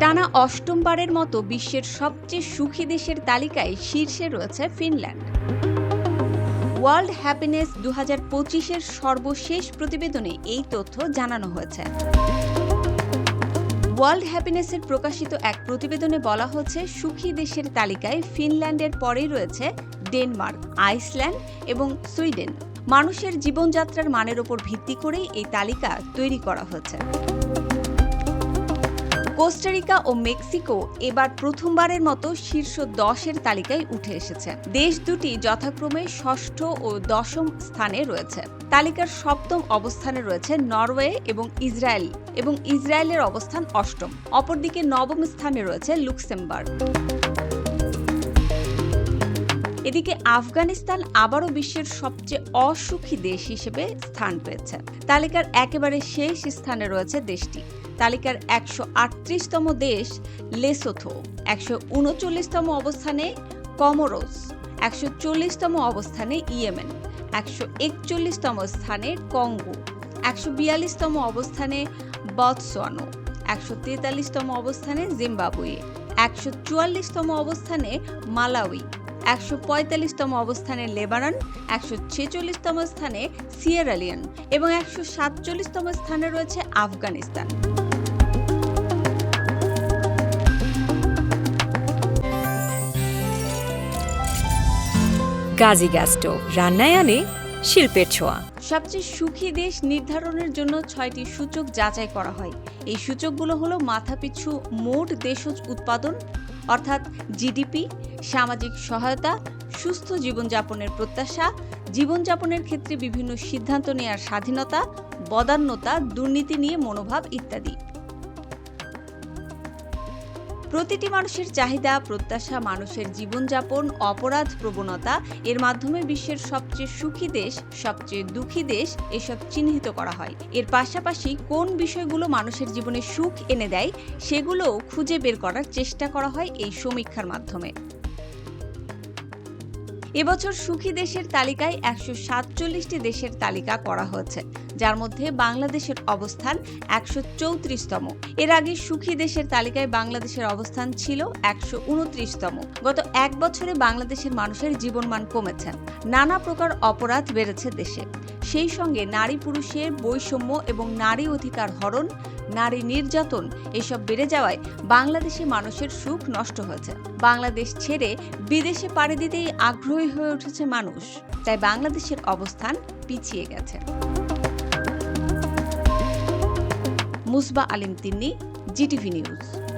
টানা অষ্টমবারের মতো বিশ্বের সবচেয়ে সুখী দেশের তালিকায় শীর্ষে রয়েছে ফিনল্যান্ড। ওয়ার্ল্ড হ্যাপিনেস দু হাজার পঁচিশের সর্বশেষ প্রতিবেদনে এই তথ্য জানানো হয়েছে। ওয়ার্ল্ড হ্যাপিনেসের প্রকাশিত এক প্রতিবেদনে বলা হচ্ছে, সুখী দেশের তালিকায় ফিনল্যান্ডের পরেই রয়েছে ডেনমার্ক, আইসল্যান্ড এবং সুইডেন। মানুষের জীবনযাত্রার মানের ওপর ভিত্তি করেই এই তালিকা তৈরি করা হয়েছে। কোস্টারিকা ও মেক্সিকো এবার প্রথমবারের মতো শীর্ষ দশের তালিকায় উঠে এসেছে। দেশ দুটি যথাক্রমে ষষ্ঠ ও দশম স্থানে রয়েছে। তালিকার সপ্তম অবস্থানে রয়েছে নরওয়ে এবং ইসরায়েল এবং ইসরায়েলের অবস্থান অষ্টম। অপরদিকে নবম স্থানে রয়েছে লুক্সেমবার্গ। এদিকে আফগানিস্তান আবারও বিশ্বের সবচেয়ে অসুখী দেশ হিসেবে স্থান পেয়েছে। তালিকার একেবারে শেষ স্থানে রয়েছে দেশটি। তালিকার একশো আটত্রিশতম দেশ, লেসোথো। একশো উনচল্লিশতম অবস্থানে কমরোস। একশো চল্লিশতম অবস্থানে ইয়েমেন। একশো একচল্লিশতম স্থানে কঙ্গো। একশো বিয়াল্লিশতম অবস্থানে বতসোয়ানো একশো তেতাল্লিশতম অবস্থানে জিম্বাবুয়ে। একশো চুয়াল্লিশতম অবস্থানে মালাউই। একশো পঁয়তাল্লিশতম অবস্থানে লেবানন। একশো ছেচল্লিশতম স্থানে সিয়েরালিয়ন। এবং একশো সাতচল্লিশতম স্থানে রয়েছে আফগানিস্তান। গাজী গ্যাস স্টোভ রান্নায় আনে শিল্পের ছোঁয়া। সবচেয়ে সুখী দেশ নির্ধারণের জন্য ছয়টি সূচক যাচাই করা হয়। এই সূচকগুলো হলো মাথাপিছু মোট দেশজ উৎপাদন, অর্থাৎ জিডিপি, সামাজিক সহায়তা, সুস্থ জীবনযাপনের প্রত্যাশা, জীবনযাপনের ক্ষেত্রে বিভিন্ন সিদ্ধান্ত নেওয়ার স্বাধীনতা, বদান্যতা, দুর্নীতি নিয়ে মনোভাব ইত্যাদি। প্রতিটি মানুষের চাহিদা, প্রত্যাশা, মানুষের জীবনযাপন, অপরাধ, প্রবণতা, এর মাধ্যমে বিশ্বের সবচেয়ে সুখী দেশ, সবচেয়ে দুঃখী দেশ এসব চিহ্নিত করা হয়। এর পাশাপাশি কোন বিষয়গুলো মানুষের জীবনে সুখ এনে দেয়, সেগুলোও খুঁজে বের করার চেষ্টা করা হয় এই সমীক্ষার মাধ্যমে। এবছর সুখী দেশের তালিকায় একশো সাতচল্লিশটি দেশের তালিকা করা হয়েছে, যার মধ্যে বাংলাদেশের অবস্থান একশো চৌত্রিশতম। এর আগে সুখী দেশের তালিকায় বাংলাদেশের অবস্থান ছিল একশো উনত্রিশতম। গত এক বছরে বাংলাদেশের মানুষের জীবনমান কমেছে। নানা প্রকার অপরাধ বেড়েছে দেশে। সেই সঙ্গে নারী পুরুষের বৈষম্য এবং নারী অধিকার হরণ নারী নির্যাতন এসব বেড়ে যাওয়ায় বাংলাদেশে মানুষের সুখ নষ্ট হয়েছে। বাংলাদেশ ছেড়ে বিদেশে পাড়ি দিতেই আগ্রহী হয়ে উঠেছে মানুষ। তাই বাংলাদেশের অবস্থান পিছিয়ে গেছে। Musba Alim Tinni, GTV news.